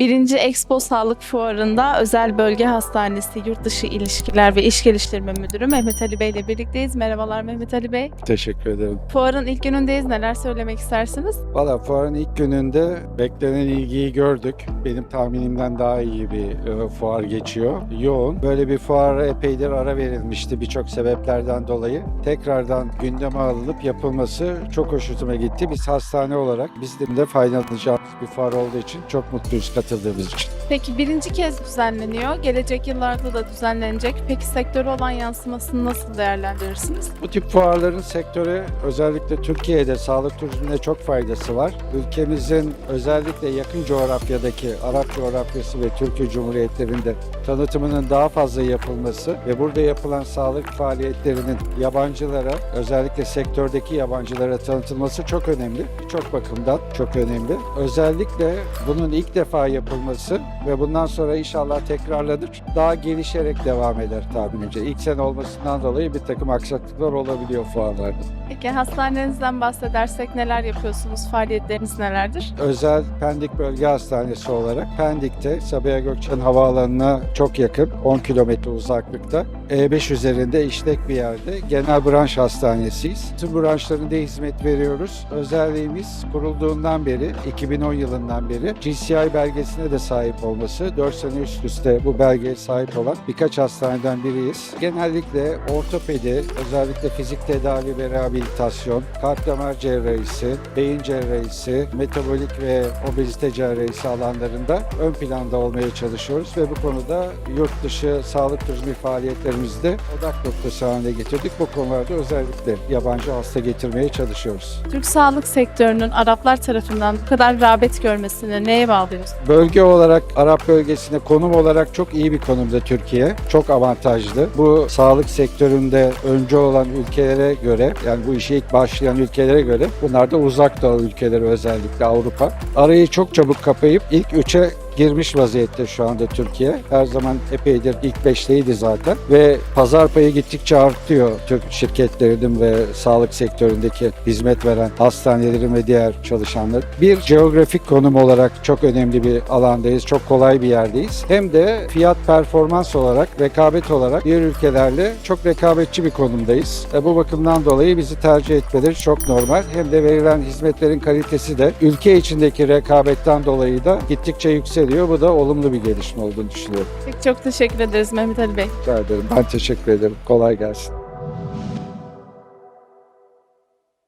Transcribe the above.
Birinci Expo Sağlık Fuarı'nda Özel Bölge Hastanesi Yurtdışı İlişkiler ve İş Geliştirme Müdürü Mehmet Ali Bey ile birlikteyiz. Merhabalar Mehmet Ali Bey. Teşekkür ederim. Fuarın ilk günündeyiz. Neler söylemek istersiniz? Valla fuarın ilk gününde beklenen ilgiyi gördük. Benim tahminimden daha iyi bir e, fuar geçiyor. Yoğun. Böyle bir fuara epeydir ara verilmişti birçok sebeplerden dolayı. Tekrardan gündeme alınıp yapılması çok hoşuma gitti. Biz hastane olarak bizim de faydalanacağımız bir fuar olduğu için çok mutluyuz katıldığımız için. Peki birinci kez düzenleniyor. Gelecek yıllarda da düzenlenecek. Peki sektöre olan yansımasını nasıl değerlendirirsiniz? Bu tip fuarların sektöre özellikle Türkiye'de sağlık turizmine çok faydası var. Ülkemizin özellikle yakın coğrafyadaki Arap coğrafyası ve Türkiye Cumhuriyetlerinde tanıtımının daha fazla yapılması ve burada yapılan sağlık faaliyetlerinin yabancılara özellikle sektördeki yabancılara tanıtılması çok önemli. Birçok bakımdan çok önemli. Özellikle bunun ilk defa yapılması ve bundan sonra inşallah tekrarlanır. Daha gelişerek devam eder tahminimce. İlk sene olmasından dolayı bir takım aksaklıklar olabiliyor fuarlarda. Peki hastanenizden bahsedersek neler yapıyorsunuz? Faaliyetleriniz nelerdir? Özel Pendik Bölge Hastanesi olarak Pendik'te Sabiha Gökçen Havaalanı'na çok yakın 10 kilometre uzaklıkta E5 üzerinde işlek bir yerde genel branş hastanesiyiz. Tüm branşlarında hizmet veriyoruz. Özelliğimiz kurulduğundan beri 2010 yılından beri GCI belgesine de sahip olması 4 sene üst üste bu belgeye sahip olan birkaç hastaneden biriyiz. Genellikle ortopedi, özellikle fizik tedavi ve rehabilitasyon, kalp damar cerrahisi, beyin cerrahisi, metabolik ve obezite cerrahisi alanlarında ön planda olmaya çalışıyoruz ve bu konuda yurt dışı sağlık turizmi faaliyetlerimizi de odak noktası haline getirdik. Bu konularda özellikle yabancı hasta getirmeye çalışıyoruz. Türk sağlık sektörünün Araplar tarafından bu kadar rağbet görmesini neye bağlıyorsunuz? Bölge olarak Arap bölgesinde konum olarak çok iyi bir konumda Türkiye. Çok avantajlı. Bu sağlık sektöründe önce olan ülkelere göre yani bu işe ilk başlayan ülkelere göre bunlar da uzak doğu ülkeleri özellikle Avrupa. Arayı çok çabuk kapayıp ilk üçe girmiş vaziyette şu anda Türkiye. Her zaman epeydir ilk beşteydi zaten ve pazar payı gittikçe artıyor Türk şirketlerinin ve sağlık sektöründeki hizmet veren hastanelerin ve diğer çalışanlar. Bir geografik konum olarak çok önemli bir alandayız. Çok kolay bir yerdeyiz. Hem de fiyat performans olarak, rekabet olarak diğer ülkelerle çok rekabetçi bir konumdayız. E, bu bakımdan dolayı bizi tercih etmeleri çok normal. Hem de verilen hizmetlerin kalitesi de ülke içindeki rekabetten dolayı da gittikçe yükseliyor. Bu da olumlu bir gelişme olduğunu düşünüyorum. Peki çok teşekkür ederiz Mehmet Ali Bey. Rica ederim. Ben teşekkür ederim. Kolay gelsin.